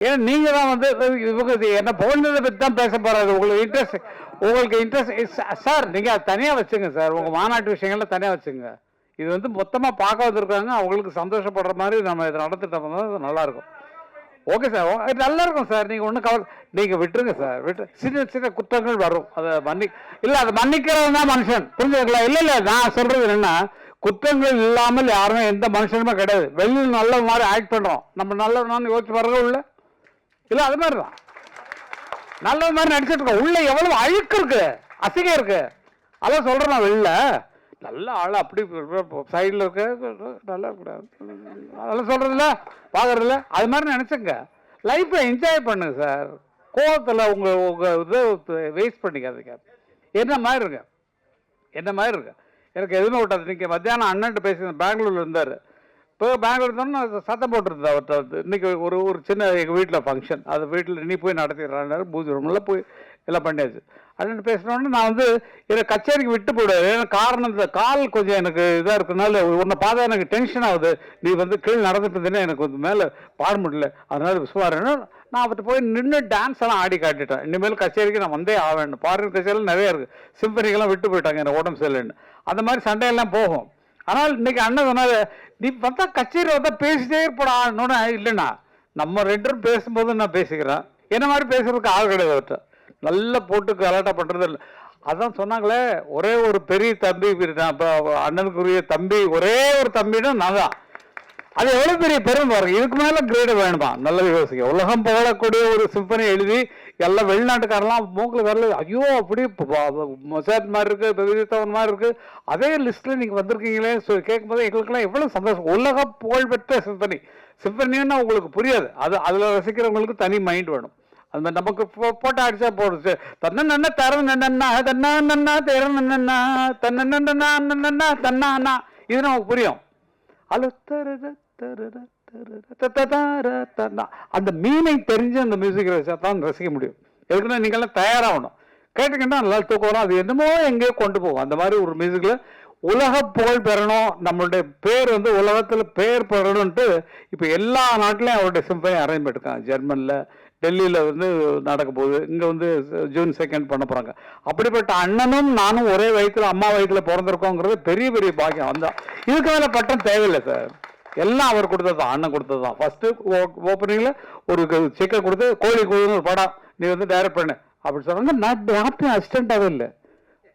ஏன்னா நீங்க தான் வந்து இவங்க இது என்ன புகழ்ந்ததை பற்றி தான் பேச போறாரு. உங்களுக்கு இன்ட்ரெஸ்ட் உங்களுக்கு இன்ட்ரெஸ்ட் சார் நீங்க அதை தனியா வச்சுங்க சார் உங்க மாநாட்டு விஷயங்கள்ல தனியாக வச்சுங்க. இது வந்து மொத்தமாக பார்க்க வந்திருக்காங்க அவங்களுக்கு சந்தோஷப்படுற மாதிரி நம்ம இதை நடத்திட்டோம்னா அது நல்லா இருக்கும் ஓகே சார் ஓ- நல்லா இருக்கும் சார் நீங்கள் ஒன்றும் கவலை நீங்கள் விட்டுருங்க சார் விட்டு சின்ன சின்ன குற்றங்கள் வரும். அதை மன்னி இல்லை அதை மன்னிக்கிறவன் தான் மனுஷன். புரிஞ்சுக்கலாம் இல்லை இல்லை நான் சொல்கிறது என்னென்னா குற்றங்கள் இல்லாமல் யாருமே எந்த மனுஷனுமே கிடையாது. வெளியில் நல்ல மாதிரி ஆக்ட் பண்ணுறோம் நம்ம நல்லவனான்னு யோசிச்சு பாருங்க உள்ள இல்லை அது மாதிரி தான் நல்ல மாதிரி நடிச்சிட்டு இருக்கோம் உள்ள எவ்வளவு அழுக்கு இருக்கு. அசிங்கம் இருக்கு. அதான் சொல்றேன் நான் வெளில. நல்ல ஆள் அப்படி சைடில் இருக்க. நல்லா இருக்கக்கூடாது அதெல்லாம் சொல்கிறதில்ல பார்க்குறதில்ல அது மாதிரி நினச்சிங்க லைஃப்பை என்ஜாய் பண்ணுங்க சார் கோவத்தில் உங்கள் உங்கள் இதை வேஸ்ட் பண்ணிக்காதீங்க. என்ன மாதிரி இருக்கு? என்ன மாதிரி இருக்கு? எனக்கு எதுவுமே விட்டாது. நீங்கள் மத்தியானம் அண்ணன்ட்டு பேசி பெங்களூரில் இருந்தார். இப்போ பெங்களூர் தான் சத்தம் போட்டுருந்தது அவர்கிட்ட வந்து இன்னைக்கு ஒரு ஒரு சின்ன எங்கள் வீட்டில் ஃபங்க்ஷன் அது வீட்டில் நீ போய் நடத்திடுறாரு பூஜை ரூமில் போய் எல்லாம் பண்ணியாச்சு. அப்படின்னு பேசினோடனே நான் வந்து என்னை கச்சேரிக்கு விட்டு போயிடுவேன் ஏன்னா காரணம் இந்த கால் கொஞ்சம் எனக்கு இதாக இருக்கனால உன்னை பார்த்தா எனக்கு டென்ஷன் ஆகுது. நீ வந்து கீழே நடந்துட்டு இருந்தேன்னா எனக்கு வந்து மேலே பாட முடியல. அதனால விசுவாரன்னு நான் அவர்கிட்ட போய் நின்று டான்ஸ் எல்லாம் ஆடி காட்டிட்டேன். இனிமேல் கச்சேரிக்கு நான் வந்தே ஆவேன். பாடல் கச்சேரியில் நிறைய இருக்குது சிம்பனிக்கெல்லாம் விட்டு போயிட்டாங்க எனக்கு உடம்பு சரியில்லைன்னு. அந்த மாதிரி சண்டையெல்லாம் போகும். ஆனால் இன்னைக்கு அண்ணன் சொன்னாரு நீ பார்த்தா கச்சேரி வந்தா பேசிட்டே இருப்படா இல்லைண்ணா நம்ம ரெண்டும் பேசும்போது நான் பேசிக்கிறேன். என்ன மாதிரி பேசுறதுக்கு ஆள் கிடையாது அவர்கிட்ட. நல்லா போட்டு கலாட்டா பண்றது இல்லை. அதான் சொன்னாங்களே ஒரே ஒரு பெரிய தம்பி அண்ணனுக்குரிய தம்பி ஒரே ஒரு தம்பினா நான் தான். அது எவ்வளவு பெரிய பெருமை பாருங்க. இதுக்கு மேல கிரேடு வேணுமா? நல்லது யோசிக்க உலகம் புகழக்கூடிய ஒரு சிம்பனி எழுதி எல்லாம் வெளிநாட்டுக்காரெல்லாம் மூக்கில் வரல ஐயோ அப்படி மொசாத் மாதிரி இருக்குது விஜயத்தவன் மாதிரி இருக்குது அதே லிஸ்ட்டில் நீங்கள் வந்திருக்கீங்களே சொல்லி கேட்கும்போது எங்களுக்கெல்லாம் எவ்வளோ சந்தோஷம். உலக புகழ்பெற்ற சிம்பனி. சிம்பனின்னா உங்களுக்கு புரியாது. அது அதில் ரசிக்கிறவங்களுக்கு தனி மைண்ட் வேணும். அது மாதிரி நமக்கு போ- போட்டோ அடிச்சா போடுச்சு தன்ன நன்ன தர நன்னா தன்னா நன்னா தேர நன்னா தன்ன நன்னா நன்னா தன்னா இது நமக்கு புரியும். அலு தரர தரர அந்த மீனை தெரிஞ்சு அந்த மியூசிக் வச்சா தான் ரசிக்க முடியும் எதுக்குன்னா நீங்கள்லாம் தயாராகணும் கேட்டுக்கிட்டா நல்லா தூக்கம் வரும் அது என்னமோ எங்கேயோ கொண்டு போகும் அந்த மாதிரி ஒரு மியூசிக்கில் உலக புகழ் பெறணும் நம்மளுடைய பேர் வந்து உலகத்தில் பேர் பெறணும்ட்டு இப்போ எல்லா நாட்டிலையும் அவருடைய சிம்பனி அரேஞ்ச் பண்ணிருக்காங்க ஜெர்மனில் டெல்லியில் வந்து நடக்க போகுது இங்கே வந்து ஜூன் செகண்ட் பண்ண போகிறாங்க அப்படிப்பட்ட அண்ணனும் நானும் ஒரே வயிற்றுல அம்மா வயிற்றுல பிறந்திருக்கோங்கிறது பெரிய பெரிய பாக்கியம் வந்தால் இதுக்கு மேலே பட்டம் தேவையில்லை சார் எல்லாம் அவர் கொடுத்தது தான் அண்ணன் கொடுத்தது தான். ஃபஸ்ட்டு ஓப்பனிங்கில் ஒரு செக்கை கொடுத்து கோழி கோழின்னு ஒரு படம் நீ வந்து டைரக்ட் பண்ணு. அப்படி சொன்னாங்க நான் யார்ட்டையும் அசிஸ்டண்ட்டாகவே இல்லை.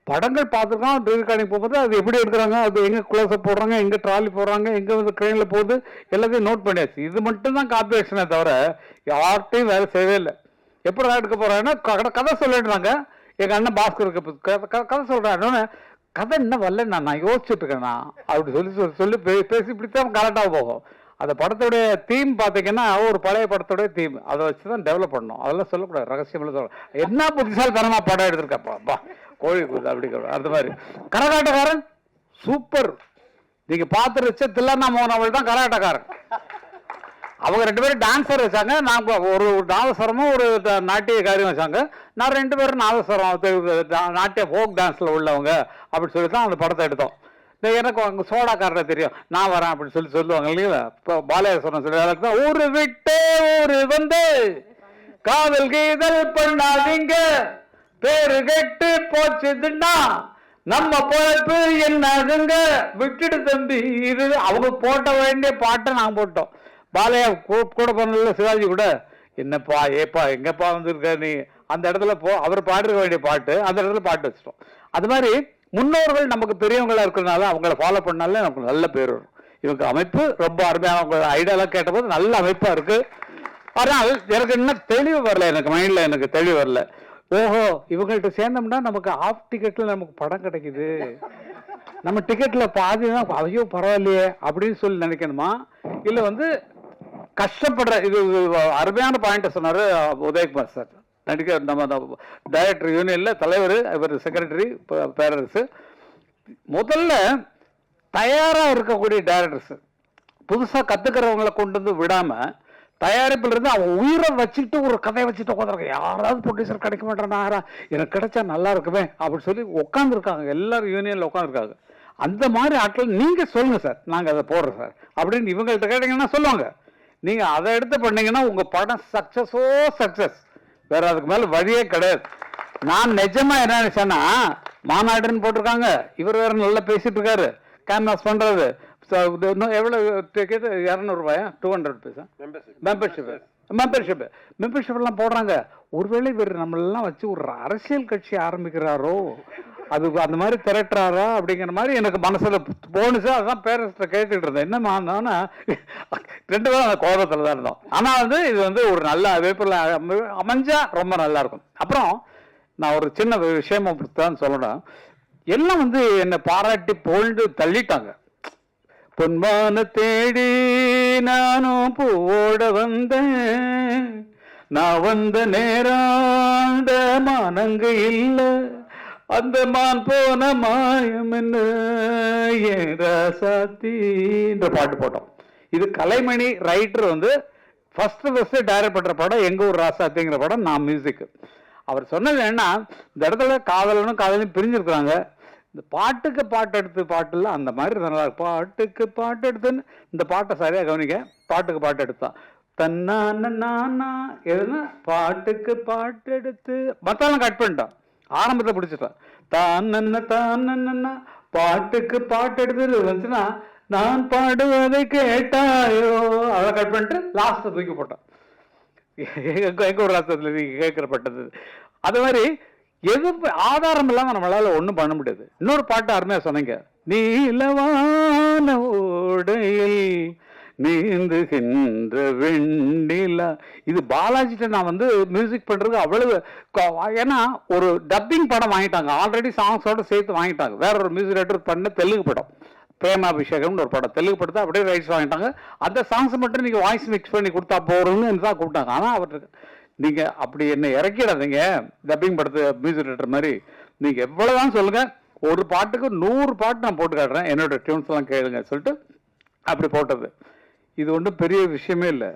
படங்கள் பார்த்துருக்கோம் ரீகார்டிங் போகும்போது அது எப்படி எடுக்கிறாங்க அது எங்கே க்ளோஸ்அப் போடுறாங்க எங்கே ட்ராலி போடுறாங்க எங்கே வந்து ட்ரெயினில் போகுது எல்லாத்தையும் நோட் பண்ணியாச்சு. இது மட்டும் தான் காப்பி ஆக்ஷனே தவிர யார்கிட்டையும் வேலை செய்யவே இல்லை. எப்படி எடுக்க போகிறாங்கன்னா கதை கதை சொல்லிடுறாங்க எங்கள் அண்ணன் பாஸ்கருக்கு இப்ப கதை- கதை- கதை என்ன வரல நான் நான் யோசிச்சுட்டு இருக்கேண்ணா அப்படி சொல்லி சொல்லி சொல்லி பே- பேசி பிடித்தான் கரெக்டாக போகும். அந்த படத்துடைய தீம் பார்த்தீங்கன்னா ஒரு பழைய படத்துடைய தீம் அதை வச்சு தான் டெவலப் பண்ணணும். அதெல்லாம் சொல்லக்கூடாது. ரகசியம் சொல்ல என்ன புத்திசாலித்தனமாக படம் எடுத்திருக்கப்பா கோழி கூது அப்படி அந்த மாதிரி. கரகாட்டக்காரன்? சூப்பர். நீங்கள் பார்த்து வச்ச தில்லண்ணா மோகன் அவள் தான் கரகாட்டக்காரன். அவங்க ரெண்டு பேரும் டான்ஸர் வச்சாங்க. நான் ஒரு நாதஸ்வரமும் ஒரு த- நாட்டிய காரியம் வச்சாங்க. நான் ரெண்டு பேரும் நாதஸ்வரம் நாட்டிய ஃபோக் டான்ஸில் உள்ளவங்க அப்படின்னு சொல்லி தான் அந்த படத்தை எடுத்தோம். எனக்கு அங்கே சோடாக்காரரை தெரியும். நான் வரேன் அப்படின்னு சொல்லி சொல்லுவாங்க இல்லைங்களா? இப்போ பாலேஸ்வரம் சொல்லி தான் ஊரு விட்டு ஊரு வந்து காதல் கீதல் பண்ணாதீங்க. பேரு கெட்டு போச்சுதுன்னா நம்ம பொழப்பு என்னதுங்க? விட்டுடு தம்பி இது அவங்க போட்ட வேண்டிய பாட்டை நான் போட்டோம். பாலையா கூ- கூட பண்ணல சிவாஜி கூட என்னப்பா ஏப்பா எங்கப்பா வந்திருக்க நீ? அந்த இடத்துல போ அவர் பாடிருக்க வேண்டிய பாட்டு அந்த இடத்துல பாட்டு வச்சிட்டோம். அது மாதிரி முன்னோர்கள் நமக்கு பெரியவங்களா இருக்கிறனால அவங்கள ஃபாலோ பண்ணாலே நமக்கு நல்ல பேர் வரும். இவங்க அமைப்பு ரொம்ப அருமையான அவங்க ஐடியாலாம் கேட்டபோது நல்ல அமைப்பா இருக்கு. ஆனால் எனக்கு இன்னும் தெளிவு வரல எனக்கு மைண்ட்ல எனக்கு தெளிவு வரல. ஓஹோ இவங்கள்ட்ட சேர்ந்தோம்னா நமக்கு ஆஃப் டிக்கெட்ல நமக்கு படம் கிடைக்குது. நம்ம டிக்கெட்ல பாதி தான் ஐயோ பரவாயில்லையே அப்படின்னு சொல்லி நினைக்கணுமா? இல்லை வந்து கஷ்டப்படுற இது அருமையான பாயிண்ட் சொன்னார் உதயகுமார் சார் நடிக்க நம்ம டைரக்டர் யூனியனில் தலைவர் இவர் செக்ரட்டரி பேரரசு. முதல்ல தயாராக இருக்கக்கூடிய டைரக்டர்ஸ் புதுசாக கத்துக்கிறவங்கள கொண்டு வந்து விடாமல் தயாரிப்பில் இருந்து அவன் உயிரை வச்சுட்டு ஒரு கதையை வச்சுட்டு உட்காந்துருக்க யாராவது ப்ரொடியூசர் கிடைக்க மாட்டேன்னா யாரா? எனக்கு கிடைச்சா நல்லா இருக்குமே அப்படின்னு சொல்லி உட்காந்துருக்காங்க எல்லாரும் யூனியனில் உட்காந்துருக்காங்க அந்த மாதிரி ஆட்கள் நீங்கள் சொல்லுங்கள் சார் நாங்கள் அதை போடுறோம் சார் அப்படின்னு இவங்கள்ட்ட கேட்டிங்கன்னா சொல்லுவாங்க. நீங்க அதை எடுத்து பண்ணீங்கன்னா உங்க படம் சக்சஸோ சக்சஸ் வேற அதுக்கு மேல வழியே கிடையாது. நான் நிஜமா என்ன நினைச்சேன்னா மாநாடுன்னு போட்டிருக்காங்க. இவர் வேற நல்லா பேசிட்டு இருக்காரு. கேன்வாஸ் இது இன்னும் எவ்வளவு டிக்கெட் இரநூறுபாயா டூ ஹண்ட்ரட் பைசா மெம்பர்ஷிப் மெம்பர்ஷிப் மெம்பர்ஷிப் எல்லாம் போடுறாங்க. ஒருவேளை இவர் நம்மளெல்லாம் வச்சு ஒரு அரசியல் கட்சி ஆரம்பிக்கிறாரோ? அது அந்த மாதிரி திரட்டுறாரா அப்படிங்கிற மாதிரி எனக்கு மனசில் போனுச்சு அதுதான் பேரண்ட்ஸ்ட கேட்டுட்டு இருந்தேன். என்னமா ரெண்டு பேரும் அந்த கோபத்தில் தான் இருந்தோம். ஆனால் வந்து இது வந்து ஒரு நல்ல வேப்பில் அமைஞ்சா ரொம்ப நல்லா இருக்கும். அப்புறம் நான் ஒரு சின்ன விஷயமா தான் சொல்லணும். எல்லாம் வந்து என்னை பாராட்டி போல்ட்டு தள்ளிட்டாங்க. பொன்மான தேடி நானும் போட வந்தேன். நான் வந்த நேராண்ட மானங்க இல்லை. அந்த மான் போன மாயம் என்ன? பாட்டு போட்டோம். இது கலைமணி ரைட்டர் வந்து ஃபஸ்ட்டு ஃபஸ்ட்டு டைரக்ட் பண்ணுற படம் எங்கள் ஊர் ராசாத்திங்கிற படம் நான் மியூசிக் அவர் சொன்னது என்ன இந்த இடத்துல காதலனும் காதலையும் பிரிஞ்சிருக்கிறாங்க. இந்த பாட்டுக்கு பாட்டு எடுத்து பாட்டுல அந்த மாதிரி நல்லா பாட்டுக்கு பாட்டு எடுத்துன்னு இந்த பாட்டை சரியாக கவனிக்க பாட்டுக்கு பாட்டு எடுத்தான் தன்னான நானா எதுனா பாட்டுக்கு பாட்டு எடுத்து மத்தாலும் கட் பண்ணிட்டான் ஆரம்பத்தை பிடிச்சிட்டான் தான் நன்ன தான் நன்னா பாட்டுக்கு பாட்டு எடுத்து வந்துச்சுன்னா நான் பாடுவதை கேட்டாயோ? அதை கட் பண்ணிட்டு லாஸ்ட்டை தூக்கி போட்டான். எங்க ஒரு ராஷ்டிரத்தில் கேட்கப்பட்டது அது மாதிரி எது ஆதாரம் இல்லாமல் நம்மளால ஒன்றும் பண்ண முடியாது. இன்னொரு பாட்டு அருமையாக சொன்னீங்க. நீலவான ஓடையில் நீந்துகின்ற வெண்ணிலா. இது பாலாஜிட்ட நான் வந்து மியூசிக் பண்ணுறது அவ்வளவு ஏன்னா ஒரு டப்பிங் படம் வாங்கிட்டாங்க. ஆல்ரெடி சாங்ஸோட சேர்த்து வாங்கிட்டாங்க. வேற ஒரு மியூசிக் ரைட்டர் பண்ண தெலுங்கு படம். பிரேமாபிஷேகம்னு ஒரு படம். தெலுங்கு படத்தை அப்படியே ரைட்ஸ் வாங்கிட்டாங்க. அந்த சாங்ஸ் மட்டும் நீங்கள் வாய்ஸ் மிக்ஸ் பண்ணி கொடுத்தா போகிறோன்னு தான் கூப்பிட்டாங்க. ஆனால் அவருக்கு நீங்கள் அப்படி என்ன இறக்கிடாதீங்க. டப்பிங் படத்து மியூசிக் ரைட்டர் மாதிரி. நீங்கள் எவ்வளோதான் சொல்லுங்கள் ஒரு பாட்டுக்கு நூறு பாட்டு நான் போட்டு காட்டுறேன். என்னோட டியூன்ஸ் எல்லாம் கேளுங்க சொல்லிட்டு அப்படி போட்டது. இது ஒன்றும் பெரிய விஷயமே இல்லை.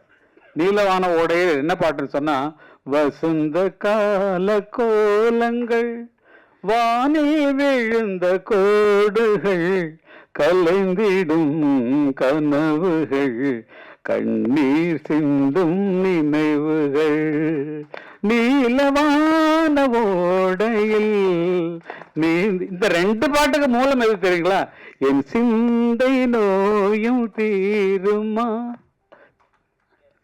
நீலவான ஓடையில் என்ன பாட்டுன்னு சொன்னால் வசந்த கால கோலங்கள் வானில் விழுந்த கோடுகள் கலைந்திடும் கனவுகள் கண்ணீர் சிந்தும் நினைவுகள். நீலவான ஓடையில் நீ இந்த ரெண்டு பாட்டுக்கு மூலம் எது தெரியுங்களா? என் சிந்தை நோயும் தீருமா?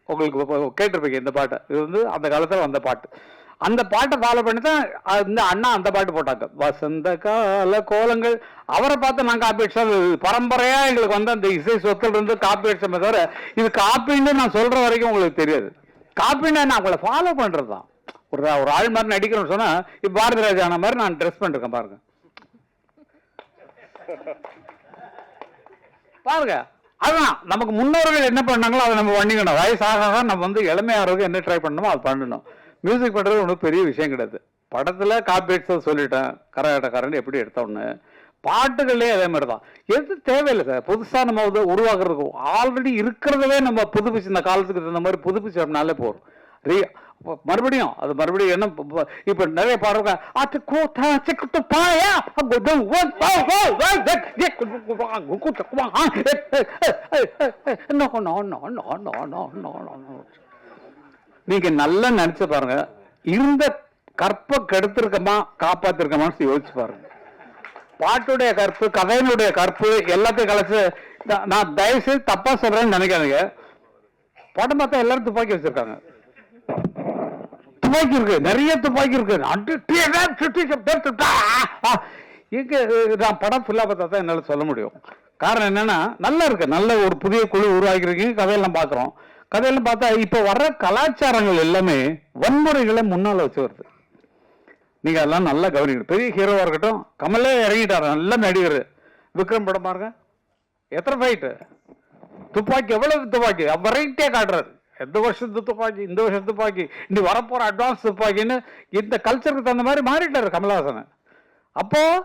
உங்களுக்கு கேட்டிருப்பீங்க இந்த பாட்டை. இது வந்து அந்த காலத்தில் வந்த பாட்டு. அந்த பாட்டை ஃபாலோ பண்ணி தான் இந்த அண்ணா அந்த பாட்டு போட்டாங்க. வசந்த கால கோலங்கள். அவரை பார்த்து நான் காப்பி அடிச்சோம் பரம்பரையாக எங்களுக்கு வந்து அந்த இசை சொத்துல இருந்து காப்பி அடிச்சோமே தவிர இது காப்பின்னு நான் சொல்கிற வரைக்கும் உங்களுக்கு தெரியாது. காப்பின்னா நான் உங்களை ஃபாலோ பண்ணுறது தான் ஒரு ஒரு ஆள் மாதிரி நடிக்கணும்னு சொன்னால் இப்போ பாரதி ராஜான மாதிரி நான் ட்ரெஸ் பண்ணிருக்கேன் பாருங்க. பாருங்க அதுதான். நமக்கு முன்னோர்கள் என்ன பண்ணாங்களோ அதை நம்ம பண்ணிக்கணும். வயசாக நம்ம வந்து இளமையாகிறதுக்கு என்ன ட்ரை பண்ணணுமோ அது பண்ணணும். மியூசிக் பண்ணுறது ஒன்றும் பெரிய விஷயம் கிடையாது. படத்தில் காப்பீட்ஸை சொல்லிட்டேன். கரகாட்டக்காரன் எப்படி எடுத்தோன்னு பாட்டுகள்லேயே அதே மாதிரி தான் எது தேவையில்லை சார். புதுசாக நம்ம வந்து உருவாக்குறதுக்கு. ஆல்ரெடி இருக்கிறதவே நம்ம புதுப்பிச்சு இந்த காலத்துக்கு தகுந்த மாதிரி புதுப்பிச்சோம்னாலே போகிறோம் ரீ மறுபடியும் அது மறுபடியும் என்ன இப்ப நிறைய பாடுறாங்க அது கூத்தா சிக்கிட்டு பாயா நீங்க நல்லா நினைச்சு பாருங்க. இருந்த கற்ப கெடுத்திருக்கமா காப்பாத்திருக்கமான்னு யோசிச்சு பாருங்க. பாட்டுடைய கற்பு கதையினுடைய கற்பு எல்லாத்தையும் கலைச்சு நான் நான் தயவு தப்பா சொல்றேன்னு நினைக்காதீங்க. படம் பார்த்தா எல்லாரும் துப்பாக்கி வச்சிருக்காங்க. துப்பாக்கி இருக்கு நிறைய துப்பாக்கி இருக்கு. இங்க தான் நான் படம் ஃபுல்லா பார்த்தா தான் என்னால சொல்ல முடியும். காரணம் என்னன்னா நல்லா இருக்கு. நல்ல ஒரு புதிய குழு உருவாக்கிருக்கீங்க கதையெல்லாம் பார்க்குறோம். கதையெல்லாம் பார்த்தா இப்போ வர்ற கலாச்சாரங்கள் எல்லாமே வன்முறைகளை முன்னால வச்சு வருது. நீங்கள் அதெல்லாம் நல்லா கவனிக்கணும் பெரிய ஹீரோவாக இருக்கட்டும். கமலே இறங்கிட்டார். நல்ல நடிகர். விக்ரம் படம் பாருங்க. எத்தனை ஃபைட்டு துப்பாக்கி எவ்வளவு துப்பாக்கி? வெரைட்டியாக காட்டுறாரு. எந்த வருஷத்து துப்பாக்கி இந்த வருஷம் துப்பாக்கி? இனி வரப்போகிற அட்வான்ஸ் துப்பாக்கின்னு இந்த கல்ச்சருக்கு தகுந்த மாதிரி மாறிட்டார் கமல்ஹாசன். அப்போது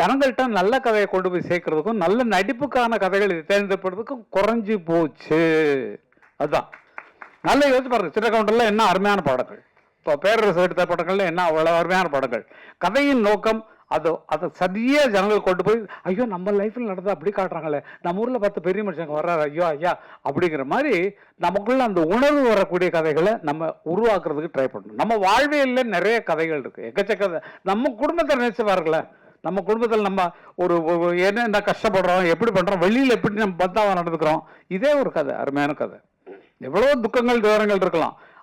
ஜனங்கள்கிட்ட நல்ல கதையை கொண்டு போய் சேர்க்கறதுக்கும் நல்ல நடிப்புக்கான கதைகள் தேர்ந்தெடுப்பதுக்கும் குறைஞ்சி போச்சு. அதுதான் நல்ல யோசிச்சு பாருங்க. கவுண்டரில் என்ன அருமையான பாடங்கள். பேரரசு எடுத்த படங்கள்ல என்ன அவ்வளோ அருமையான படங்கள். கதையின் நோக்கம் அது அதை சரியாக ஜனங்கள் கொண்டு போய் ஐயோ நம்ம லைஃப்பில் நடந்தால் அப்படி காட்டுறாங்களே. நம்ம ஊரில் பார்த்து பெரிய மனுஷங்க வர்றாரு ஐயோ ஐயா அப்படிங்கிற மாதிரி நமக்குள்ள அந்த உணர்வு வரக்கூடிய கதைகளை நம்ம உருவாக்குறதுக்கு ட்ரை பண்ணணும். நம்ம வாழ்வியல்ல நிறைய கதைகள் இருக்குது எக்கச்சக்க கதை. நம்ம குடும்பத்தை நினைச்சு பாருங்களேன். நம்ம குடும்பத்தில் நம்ம ஒரு என்ன என்னென்ன கஷ்டப்படுறோம் எப்படி பண்ணுறோம் வெளியில் எப்படி நம்ம பந்தாவா நடந்துக்கிறோம் இதே ஒரு கதை அருமையான கதை. எவ்வளோ துக்கங்கள் விவரங்கள் இருக்கலாம்.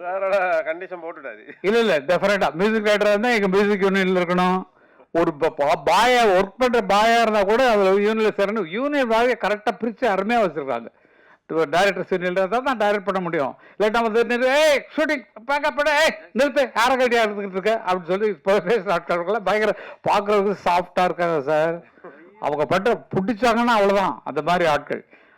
சாரோட கண்டிஷன் போட்டுட்டாரு இல்ல இல்ல டெஃபரெண்டா மியூசிக் ரைட்டரா இருந்தா எங்க மியூசிக் யூனியன்ல இருக்கணும். ஒரு பாயா ஒர்க் பண்ற பாயா இருந்தா கூட அதுல யூனியன்ல சேரணும். யூனியன் பாய கரெக்டா பிரிச்சு அருமையா வச்சிருக்காங்க. டைரக்டர் யூனியன்ல இருந்தால் தான் டைரக்ட் பண்ண முடியும். இல்லாட்டா வந்து ஏய் ஷூட்டிங் பேக்கப் பண்ண ஏய் நிறுத்து யார கட்டியா இருந்துகிட்டு இருக்க? அப்படின்னு சொல்லி இப்போ பேசுற ஆட்கள் பயங்கர பாக்குறதுக்கு சாஃப்டா இருக்காங்க சார் அவங்க பண்ற பிடிச்சாங்கன்னா அவ்வளவுதான். அந்த மாதிரி ஆட்கள்.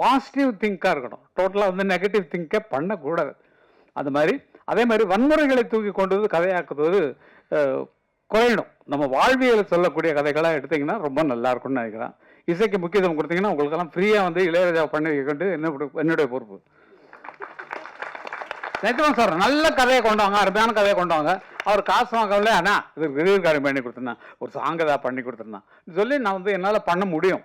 பாசிட்டிவ் திங்காக இருக்கணும். டோட்டலாக வந்து நெகட்டிவ் திங்கை பண்ணக்கூடாது. அது மாதிரி அதே மாதிரி வன்முறைகளை தூக்கி கொண்டு வந்து கதையாக்குவது குறையணும் நம்ம வாழ்வியலை சொல்லக்கூடிய கதைகளாக எடுத்திங்கன்னா ரொம்ப நல்லா இருக்கும்னு நினைக்கிறேன். இசைக்கு முக்கியத்துவம் கொடுத்தீங்கன்னா உங்களுக்கெல்லாம் ஃப்ரீயாக வந்து இளையராஜா பண்ணி வைக்கிட்டு என்ன என்னுடைய பொறுப்பு. நிஜமா சார் நல்ல கதையை கொண்டு வாங்க அருமையான கதையை கொண்டு வாங்க. அவர் காசு வாங்கவில்லை அண்ணா இது ரிலீவ் காரியம் பண்ணி கொடுத்துருந்தேன். ஒரு சாங் ஏதாவது பண்ணி கொடுத்துருந்தான். சொல்லி நான் வந்து என்னால் பண்ண முடியும்.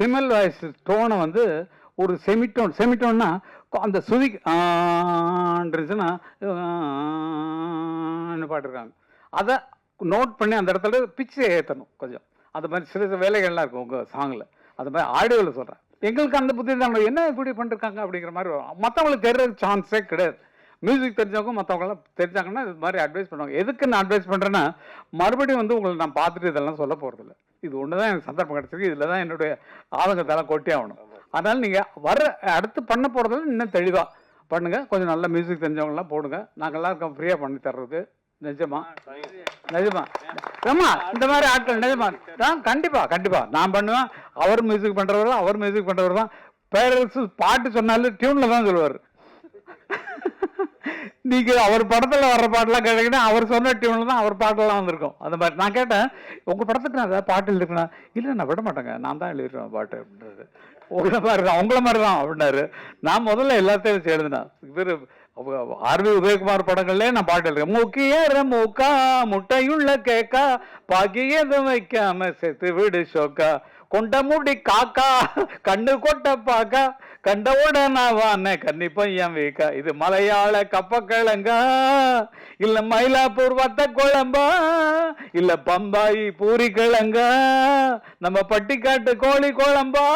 ஃபிமேல் வாய்ஸ் டோனை வந்து ஒரு செமிட்டோன் செமிட்டோன்னா அந்த சுதி ஆன்றதுன்னா பாட்டுருக்காங்க அதை நோட் பண்ணி அந்த இடத்துல பிச்சை ஏற்றணும் கொஞ்சம். அந்த மாதிரி சில சில வேலைகள்லாம் இருக்கும் உங்கள் சாங்கில் அது மாதிரி ஆடியோவில் சொல்கிறேன் எங்களுக்கு அந்த புத்தி தான் என்ன இப்படி பண்ணிருக்காங்க அப்படிங்கிற மாதிரி வரும். மற்றவங்களுக்கு தெரியற சான்ஸே கிடையாது. மியூசிக் தெரிஞ்சவங்க மற்றவங்களாம் தெரிஞ்சாங்கன்னா இது மாதிரி அட்வைஸ் பண்ணுவாங்க. எதுக்கு நான் அட்வைஸ் பண்ணுறேன்னா மறுபடியும் வந்து உங்களை நான் பார்த்துட்டு இதெல்லாம் சொல்ல போகிறதில்ல இது ஒன்று தான் எனக்கு சந்தர்ப்பம் கிடச்சிருக்கு. இதில் தான் என்னுடைய ஆதங்கத்தெல்லாம் கொட்டி ஆகணும். அதனால நீங்கள் வர அடுத்து பண்ண போகிறதுல இன்னும் தெளிவாக பண்ணுங்க. கொஞ்சம் நல்ல மியூசிக் தெரிஞ்சவங்கலாம் போடுங்க. நாங்கள்லாம் இருக்கோம் ஃப்ரீயாக பண்ணி தர்றது நிஜமா? நிஜமா? ஆமா இந்த மாதிரி ஆட்கள் நிஜமா? நான் கண்டிப்பா கண்டிப்பா. நான் பண்ணுவேன். அவர் மியூசிக் பண்றவர் தான் அவர் மியூசிக் பண்றவர் தான். பேரரசு பாட்டு சொன்னாலும் டியூன்ல தான் சொல்லுவார். நீங்கள் அவர் படத்தில் வர்ற பாட்டெல்லாம் கேட்டீங்கன்னா அவர் சொன்ன டியூனில் தான் அவர் பாட்டெல்லாம் வந்திருக்கும். அந்த மாதிரி நான் கேட்டேன் உங்கள் படத்துக்கு நான் ஏதாவது பாட்டு எழுதிருக்கேன்? இல்லை நான் விட மாட்டேங்க. நான் தான் எழுதிருவேன் பாட்டு அப்படின்றது உங்களை மாதிரி தான் உங்களை மாதிரி தான் அப்படின்னாரு. நான் முதல்ல எல்லாத்தையும் வச்சு எழுதினேன். இவர் ஆர்வி உதயகுமார் படங்கள்லேயே நான் பாட்டு எழுதுறேன். முக்கிய மூக்கா முட்டையுள்ள கேக்கா பாக்கியதும் வைக்காம செத்து விடு ஷோக்கா கொண்ட மூடி காக்கா கண்ணு கொட்ட பாக்கா. கண்டவுடன் வான கன்னி வீக்கா. இது மலையாள கப்பக்கிழங்கா? இல்ல மயிலாப்பூர் வத்த குழம்பா இல்ல பம்பாய் பூரி கிழங்கா நம்ம பட்டிக்காட்டு கோழி குழம்பா?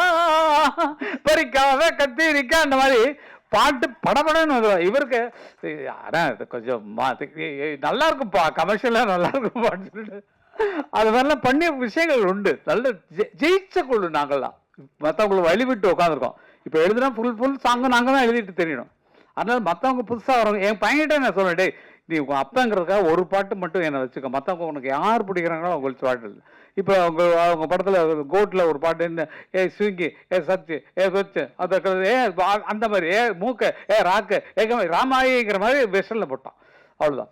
பறிக்காவ கத்திரிக்கா அந்த மாதிரி பாட்டு படபடன்னு வருவா. இவருக்கு ஆனா இது? கொஞ்சம் நல்லா இருக்கும்ப்பா கமர்ஷியலாக நல்லா இருக்கும்ப்பான்னு சொல்லிட்டு. அது மாதிரிலாம் பண்ணிய விஷயங்கள் உண்டு. நல்ல ஜெயிச்ச குழு நாங்கள்லாம். மற்றவங்களை வழிவிட்டு உட்காந்துருக்கோம் இப்போ எழுதுனா ஃபுல் ஃபுல் சாங்கும் நாங்கள் தான் எழுதிட்டு தெரியணும் அதனால மற்றவங்க புதுசாக வரவங்க என் பையன்கிட்ட நான் சொல்லுவேன் டேய் நீ உங்கள் அப்பங்கிறதுக்காக ஒரு பாட்டு மட்டும் என்னை வச்சுக்க. மற்றவங்க உனக்கு யார் பிடிக்கிறாங்களோ அவங்களுக்கு பாட்டு இல்லை இப்போ அவங்க அவங்க படத்தில் கோட்டில் ஒரு பாட்டு என்ன ஏ ஸ்விங்கி ஏ சச்சு ஏ சொச்சு. அந்த ஏ அந்த மாதிரி ஏ மூக்க ஏ ராக்கு ஏ ராமாயிங்கிற மாதிரி வெஸ்டனில் போட்டான். அவ்வளோதான்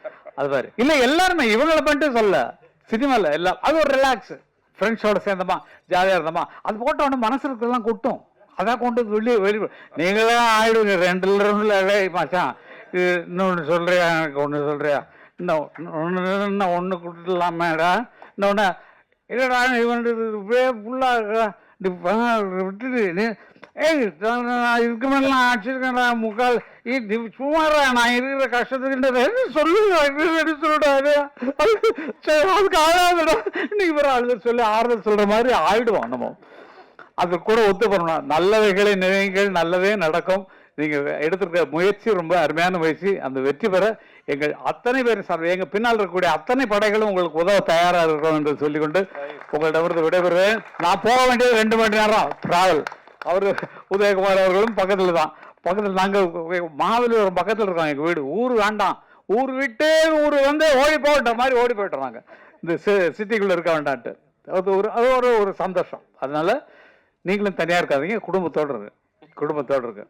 அது மாதிரி இல்ல எல்லாருமே இவங்களை பண்ணிட்டு சொல்ல சினிமால எல்லாம். அது ஒரு ரிலாக்ஸ் ஃப்ரெண்ட்ஸோட சேர்ந்தமா? ஜாலியா இருந்தமா? அது போட்ட உடனே மனசுக்கெல்லாம் கொட்டும். அதான் கொண்டு வந்து வெளியே வெளியே. நீங்களே ஆயிடுங்க. ரெண்டு ரெண்டுல மச்சான். இன்னொன்று சொல்றியா? எனக்கு ஒன்று சொல்றியா? இன்னும் ஒன்று ஒன்று கொடுத்துடலாமேடா. இன்னொன்று இல்லைடா இவன் இப்படியே ஃபுல்லாக விட்டுட்டு ஏய் நான் இதுக்கு மேலே நான் அடிச்சிருக்கேன்டா முக்கால் நீ சும்மாடா நான் இருக்கிற கஷ்டத்துக்குன்றது சொல்லுங்க என்ன சொல்லிடாரு சரி அதுக்கு ஆளாதுடா நீங்க வேற ஆளுதல் சொல்லி ஆறுதல் சொல்ற மாதிரி ஆயிடுவோம் நம்ம அது கூட ஒத்து பண்ணணும் நல்லவைகளை நினைங்கள் நல்லதே நடக்கும் நீங்க எடுத்திருக்க முயற்சி ரொம்ப அருமையான முயற்சி அந்த வெற்றி பெற எங்கள் அத்தனை பேர் சார் எங்க பின்னால் இருக்கக்கூடிய அத்தனை படைகளும் உங்களுக்கு உதவ தயாரா இருக்கிறோம் என்று சொல்லிக்கொண்டு உங்களிடமிருந்து விடைபெறுவேன் நான் போக வேண்டியது ரெண்டு மணி நேரம் டிராவல் அவர் உதயகுமார் அவர்களும் பக்கத்தில் தான். பக்கத்தில் நாங்கள் மாவலிபுரம் பக்கத்தில் இருக்கோம் எங்கள் வீடு. ஊர் வேண்டாம். ஊர் விட்டு ஊர் வந்து ஓடி போட்ட மாதிரி ஓடி போய்ட்டுறாங்க இந்த சிட்டிக்குள்ளே இருக்க வேண்டான்ட்டு. அது ஒரு அது ஒரு ஒரு சந்தோஷம். அதனால் நீங்களும் தனியாக இருக்காதீங்க குடும்பத்தோடு இருக்கு குடும்பத்தோடு இருக்கு